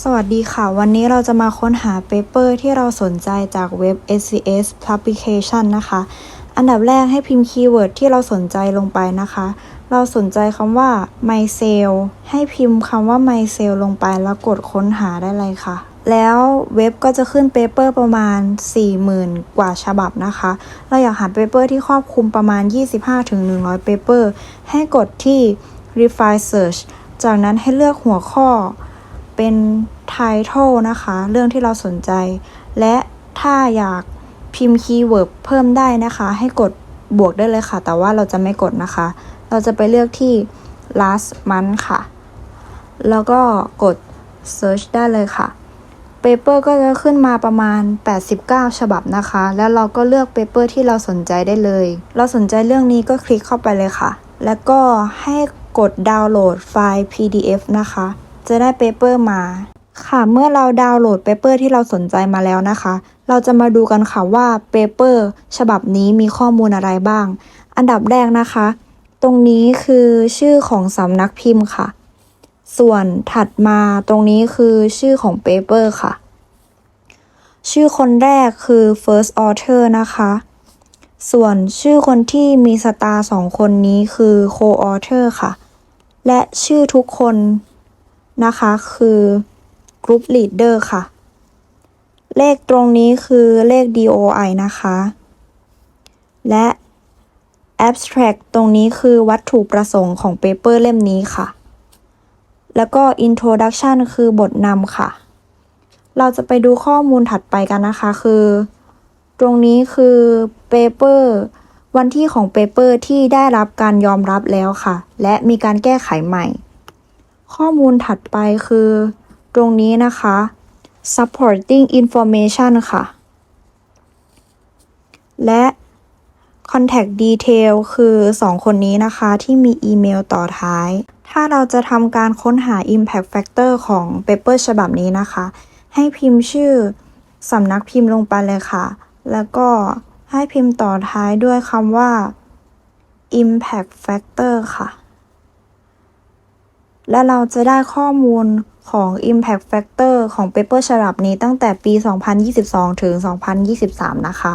สวัสดีค่ะ วันนี้เราจะมาค้นหาเปเปอร์ที่เราสนใจจากเว็บ SCS Publication นะคะ อันดับแรกให้พิมพ์คีย์เวิร์ดที่เราสนใจลงไปนะคะ เราสนใจคำว่า mycell ให้พิมพ์คำว่า mycell ลงไปแล้วกดค้นหาได้เลยค่ะ แล้วเว็บก็จะขึ้นเปเปอร์ประมาณ 40,000 กว่าฉบับนะคะ เราอยากหาเปเปอร์ที่ครอบคลุมประมาณ 25-100 เปเปอร์ ให้กดที่ refine search จากนั้นให้เลือกหัวข้อ เป็น title นะคะ เรื่องที่เราสนใจ และถ้าอยากพิมพ์คีย์เวิร์ดเพิ่มได้นะคะ ให้กดบวกได้เลยค่ะ แต่ว่าเราจะไม่กดนะคะ เราจะไปเลือกที่ last month ค่ะ แล้วก็กด search ได้เลยค่ะ paper ก็จะขึ้นมาประมาณ 89 ฉบับนะคะ แล้วเราก็เลือก paper ที่เราสนใจได้เลย เราสนใจเรื่องนี้ก็คลิกเข้าไปเลยค่ะ แล้วก็ให้กดดาวน์โหลดไฟล์ PDF นะคะ จะได้เปเปอร์มา ค่ะ เมื่อเราดาวน์โหลดเปเปอร์ที่เราสนใจมาแล้วนะคะ เราจะมาดูกันค่ะว่าเปเปอร์ฉบับนี้มีข้อมูลอะไรบ้าง อันดับแรกนะคะ ตรงนี้คือชื่อของสำนักพิมพ์ค่ะ ส่วนถัดมาตรงนี้คือชื่อของเปเปอร์ค่ะ ชื่อคนแรกคือ first author นะคะส่วนชื่อคนที่มีสตาร์สองคนนี้คือ co-author ค่ะ และชื่อทุกคน นะคะ คือ group leader ค่ะ เลขตรงนี้คือเลข DOI นะคะ และ abstract ตรงนี้คือวัตถุประสงค์ของเปเปอร์เล่มนี้ค่ะ แล้วก็ introduction คือบทนำค่ะ เราจะไปดูข้อมูลถัดไปกันนะคะ คือ ตรงนี้คือเปเปอร์วันที่ของเปเปอร์ที่ได้รับการยอมรับแล้วค่ะ และมีการแก้ไขใหม่ ข้อมูลถัดไปคือ ตรงนี้นะคะ supporting information ค่ะ และ contact detail คือ 2 คนนี้นะคะ ที่มีอีเมลต่อท้าย ถ้าเราจะทำการค้นหา impact factor ของ paper ฉบับนี้นะคะ ให้พิมพ์ชื่อสำนักพิมพ์ลงไปเลยค่ะ แล้วก็ให้พิมพ์ต่อท้ายด้วยคำว่า impact factor ค่ะ และเราจะได้ข้อมูลของ impact factor ของ paper ฉบับนี้ตั้งแต่ปี 2022 ถึง 2023 นะคะ